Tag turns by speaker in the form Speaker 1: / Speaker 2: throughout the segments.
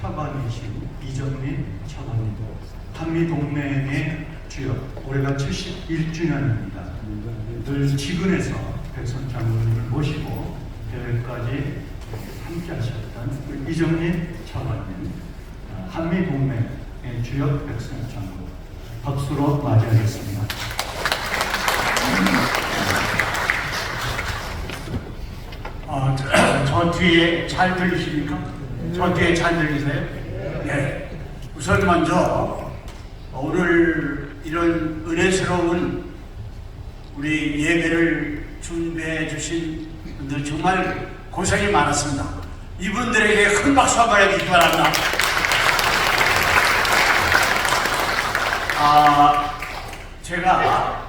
Speaker 1: 차관이신 이정민 차관님, 한미 동맹의 주역, 올해가 71주년입니다. 늘 지근에서 백선 장군님을 모시고 대회까지 함께 하셨던 이정민 차관님, 어, 한미 동맹의 주역 백선 장군, 박수로 맞이하겠습니다.
Speaker 2: 어, 저, 저 뒤에 잘 들리십니까? 저 뒤에 잘 들리세요? 네. 우선 먼저 오늘 이런 은혜스러운 우리 예배를 준비해 주신 분들 정말 고생이 많았습니다. 이분들에게 큰 박수 한번 해주시기 바랍니다. 아, 제가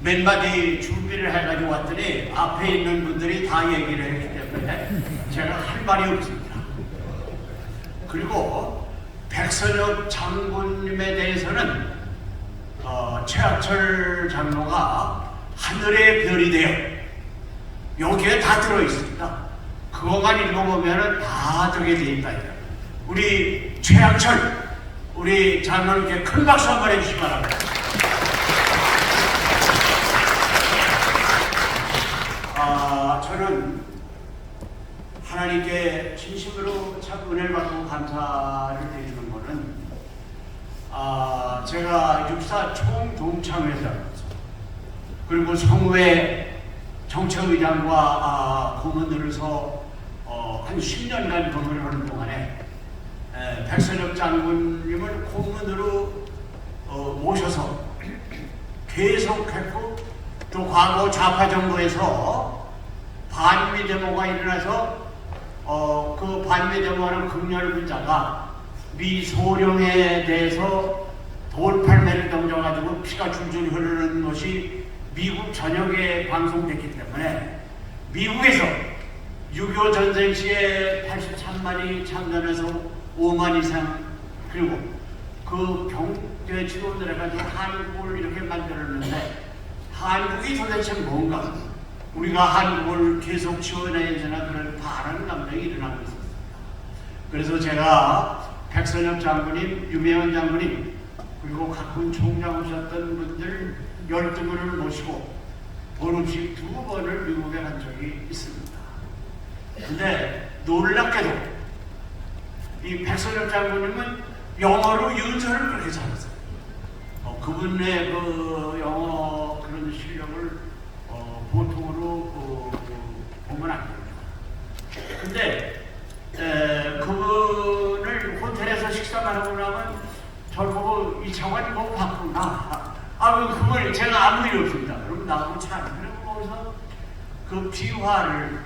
Speaker 2: 몇 마디 준비를 해가지고 왔더니 앞에 있는 분들이 다 얘기를 했기 때문에 제가 할 말이 없습니다. 그리고 백선엽 장군님에 대해서는 어, 최하철 장로가 하늘의 별이 되어 여기에 다 들어 있습니다. 그것만 읽어보면 다 들게 돼 있다. 이거예요. 우리 최하철 우리 장로님께 큰 박수 한번 해주시기 바랍니다. 아, 저는 하나님께 진심으로 참 은혜를 받고 감사를 드리는 것은 아, 제가 육사 총동창회장 그리고 성회 정책의장과 아, 고문으로서 어, 한 10년간 근무를 하는 동안에 에, 백선엽 장군님을 고문으로 어, 모셔서 계속했고 또 과거 좌파 정부에서 반미 데모가 일어나서 어, 그 반미 데모하는 극렬군자가 미 소령에 대해서 돌팔매를 던져가지고 피가 줄줄 흐르는 것이 미국 전역에 방송됐기 때문에 미국에서 6.25 전쟁 시에 83만이 참전해서 5만 이상 그리고 그 경제 지원을 해가지고 한국을 이렇게 만들었는데 한국이 도대체 뭔가 우리가 한국을 계속 지원해야 되나 그런 바라는 감정이 일어나고 있었습니다. 그래서 제가 백선엽 장군님, 유명한 장군님 그리고 각군 총장 오셨던 분들 12분을 모시고 번호씩 두 번을 미국에 간 적이 있습니다. 근데 놀랍게도 이 백선엽 장군님은 영어로 연설을 그렇게 잘했어요. 어, 그분의 그 영어 그런 실력을 어, 보통으로 어, 그 보면 안 됩니다. 근데 에, 그분을 호텔에서 식사만 하고 나면 저를 보고 이 장관이 뭐 바꾸나 아 그걸 제가 아무 일 없습니다. 그럼 나하고 참 그리고 거기서 그 비화를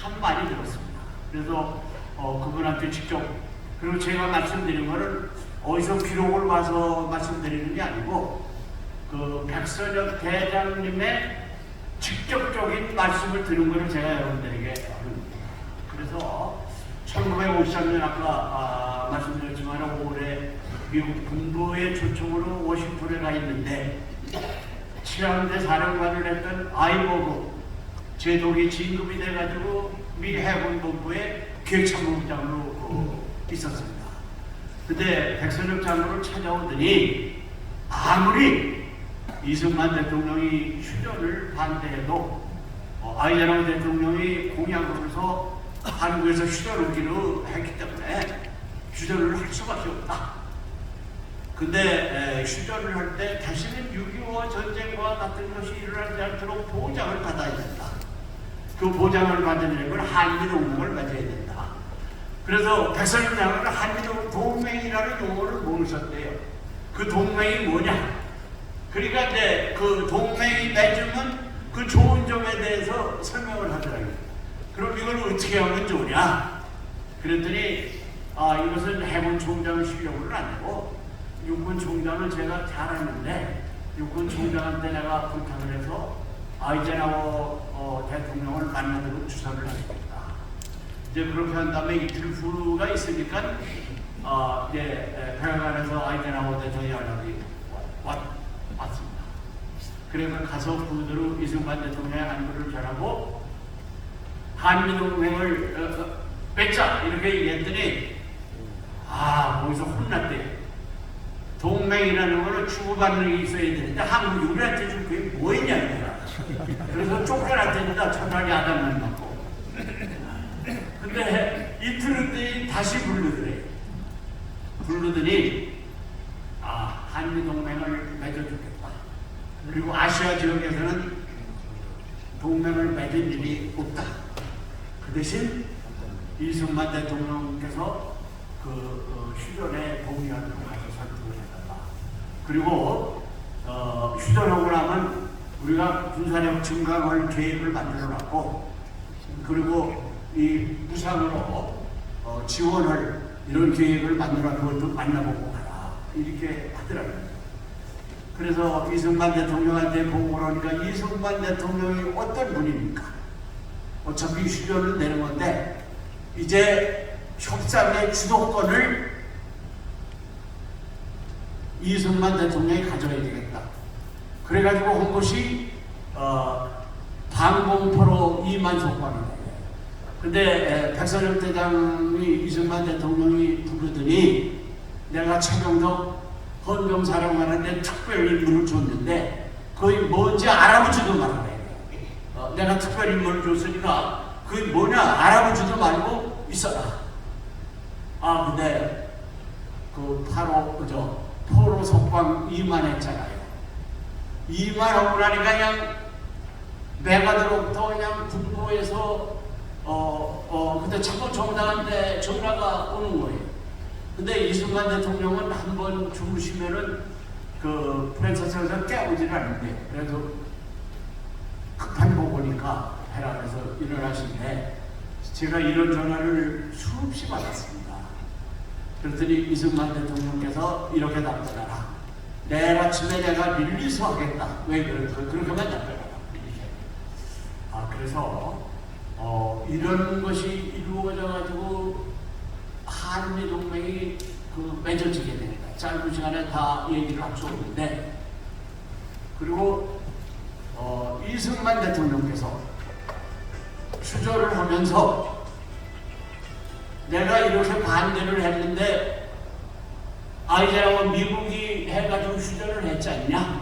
Speaker 2: 참 많이 들었습니다. 그래서 어, 그분한테 직접 그리고 제가 말씀드린 거는 어디서 기록을 봐서 말씀드리는 게 아니고 그 백선엽 대장님의 직접적인 말씀을 들은 거를 제가 여러분들에게. 그래서 1953년 아까 아, 말씀드렸지만 올해 미국 군부의 초청으로 워싱턴에 가 있는데 치안대 사령관을 했던 아이버그 제독이 진급이 돼가지고 미 해군본부의 기획참모장으로 어, 있었습니다. 근데 백선엽 장로를 찾아오더니 아무리 이승만 대통령이 휴전을 반대해도 어, 아이젠하워 대통령이 공약으로서 한국에서 휴전을 기로 했기 때문에 휴전을 할 수밖에 없다. 근데 에, 휴전을 할 때 다시는 6.25 전쟁과 같은 것이 일어나지 않도록 보장을 받아야 된다. 그 보장을 받으려면 한미동맹을 맺어야 된다. 그래서 백선엽 장관은 한미동맹이라는 용어를 모르셨대요. 그 동맹이 뭐냐? 그러니까 이제 그 동맹이 맺으면 그 좋은 점에 대해서 설명을 하더라고요. 그럼 이걸 어떻게 하면 좋냐? 그랬더니 아 이것은 해군 총장 실력으로는 안 되고 육군 총장은 제가 잘하는데 육군 총장한테 내가 부탁을 해서 아이젠하워 어, 대통령을 만나도록 주사를 하겠다. 이제 그렇게 한 다음에 이틀 후가 있으니까 어, 이제 백악관에서 아이젠하워 대통령이 연락이 왔, 왔습니다. 그래서 가서 부대로 이승만 대통령의 안부를 전하고 한미동맹을 어, 어, 맺자 이렇게 얘기했더니 혼났대요. 동맹이라는 거는 주고받는 게 있어야 되는데 한국이 우리한테 좀 그게 뭐였냐 이거야. 그래서 쫓겨났답니다. 차라리 아담만 맞고. 근데 이틀 뒤에 다시 부르더래. 부르더니 아 한미 동맹을 맺어주겠다. 그리고 아시아 지역에서는 동맹을 맺은 일이 없다. 그 대신 이승만 대통령께서 그 어, 휴전에 동의하는 가서 설득을 해달라. 그리고 어, 휴전하고 나면 우리가 군사력 증강할 계획을 만들어 놨고 그리고 이 무상으로 어, 지원할 이런 계획을 만들어 그것도 만나보고 가라 이렇게 하더라고요. 그래서 이승만 대통령한테 보고를 하니까 이승만 대통령이 어떤 분입니까? 어차피 휴전을 내는 건데 이제 협상의 주도권을 이승만 대통령이 가져야 되겠다. 그래가지고 한 것이 어, 방공포로 이만석방이다. 근데 에, 백선영 대장이 이승만 대통령이 부르더니 내가 최경덕 헌병사령관한테 특별 임무를 줬는데 그게 뭔지 알아보지도 말아야 어, 내가 특별 임무를 줬으니까 그게 뭐냐 알아보지도 말고 있어라. 아 근데 그 바로 그저 포로 석방 이만했잖아요. 이만하고 나니까 그냥 메가드로부터 그냥 군부에서 어, 어, 근데 자꾸 정당한테 전화가 오는 거예요. 근데 이승만 대통령은 한 번 주무시면은 그 프랜차스에서 깨우질 않는데 그래도 급한 거 보니까 해라 그래서 일어나시는데 제가 이런 전화를 수없이 받았습니다. 그랬더니 이승만 대통령께서 이렇게 답변하라. 내일 아침에 내가 밀리서 하겠다. 왜 그럴까? 그렇게만 답변하라. 아 그래서 어, 이런 것이 이루어져 가지고 한미 동맹이 그 맺어지게 됩니다. 짧은 시간에 다 얘기를 할 수 없는데 그리고 어, 이승만 대통령께서 추절을 하면서 내가 이렇게 반대를 했는데 아이제라고 미국이 해가지고 휴전을 했지 않냐?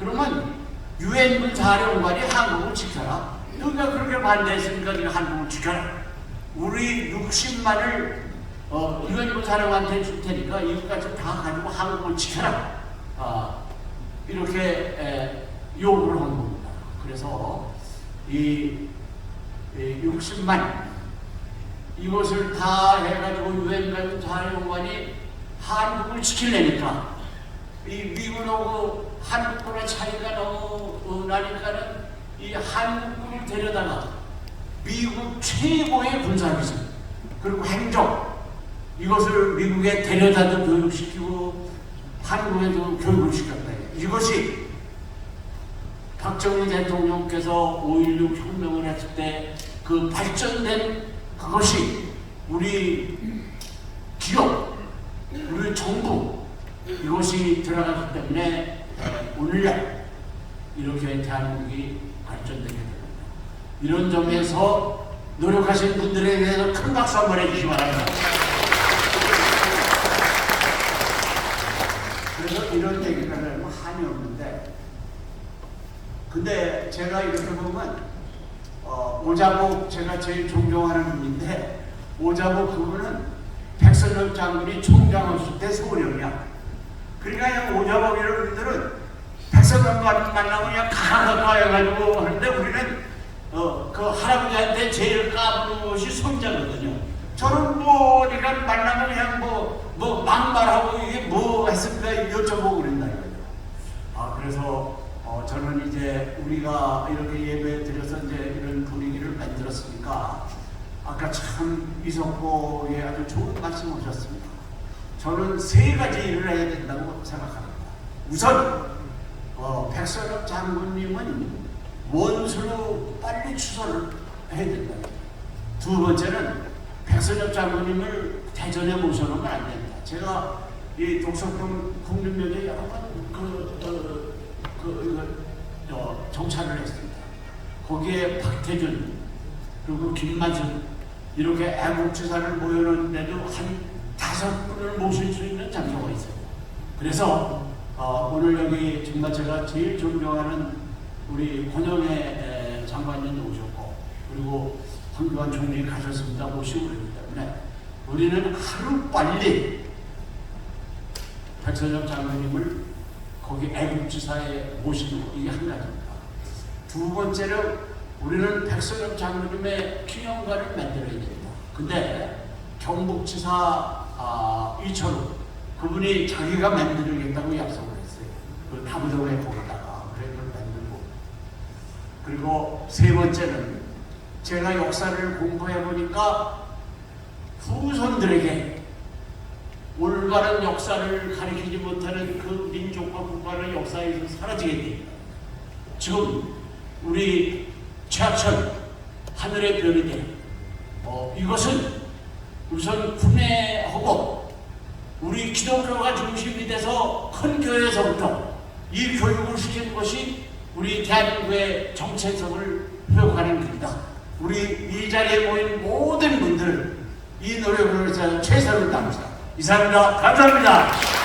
Speaker 2: 그러면 유엔군 사령관이 한국을 지켜라. 너가 그렇게 반대했으니까 한국을 지켜라. 우리 60만을 어, 유엔군 사령관한테 줄 테니까 이것까지 다 가지고 한국을 지켜라. 아, 이렇게 에, 요구를 한 겁니다. 그래서 이, 이 60만 이것을 다 해가지고 유엔군 사령관이 한국을 지키려니까 이 미국하고 한국군의 차이가 너무 어, 나니까는 이 한국군을 데려다가 미국 최고의 군사기술 그리고 행정 이것을 미국에 데려다도 교육시키고 한국에도 교육을 시켰다. 이것이 박정희 대통령께서 5.16 혁명을 했을 때 그 발전된 그것이 우리 기업, 우리 정부 이것이 들어갔기 때문에 오늘날 이렇게 대한민국이 발전되게 됩니다. 이런 점에서 노력하신 분들에 대해서 큰 박수 한번 해주시기 바랍니다. 그래서 이런 얘기가 하면 한이 없는데 근데 제가 이렇게 보면 어, 오자복 제가 제일 존경하는 분인데 오자복 그분은 백선엽 장군이 총장했을 때 소령이야. 그러니까 오자복 이런 분들은 백선엽 만나고 그냥 가가가 해가지고 하는데 우리는 어, 그 할아버지한테 제일 까부는 것이 손자거든요. 저는 뭐 우리가 만나면 그냥 뭐, 뭐 막말하고 이게 뭐 했습니까 여쭤보고 이거죠. 아 그래서 어, 저는 이제 우리가 이렇게 예배 드려서 이제 이런 분위기를 만들었으니까 아까 참 이석호의 아주 좋은 말씀 하셨습니다. 저는 세 가지 일을 해야 된다고 생각합니다. 우선 어, 백선엽 장군님은 원수로 빨리 추서를 해야 된다. 두 번째는 백선엽 장군님을 대전에 모셔놓으면 안 된다. 제가 이 독서평 국립묘지에 여러 번그 어, 그, 이거, 어, 정찰을 했습니다. 거기에 박태준 그리고 김만준 이렇게 애국지사를 모여놓는데도 한 다섯 분을 모실 수 있는 장소가 있어요. 그래서 어, 오늘 여기 정말 제가 제일 존경하는 우리 권영애 에, 장관님도 오셨고 그리고 황교안 총리 가셨습니다 모시고 그러기 때문에 우리는 하루 빨리 백선엽 장관님을 거기 애국지사에 모시는 거 이게 한 가지입니다. 두 번째는 우리는 백선엽 장관님의 기념관을 만들어야 됩니다. 근데 경북지사 아, 이철우 그분이 자기가 만들겠다고 약속을 했어요. 그 다부동에 거기다가 그래 그걸 만들고 그리고 세 번째는 제가 역사를 공부해 보니까 후손들에게 올바른 역사를 가리키지 못하는 그 민족과 국가는 역사에서 사라지게 됩니다. 지금 우리 최하철 하늘의 별이대 어, 이것은 우선 군내하고 우리 기독교가 중심이 돼서 큰 교회에서부터 이 교육을 시키는 것이 우리 대한민국의 정체성을 회복하는 길이다. 우리 이 자리에 모인 모든 분들 이 노력을 위해서 최선을 다합시다. 이상입니다. 감사합니다.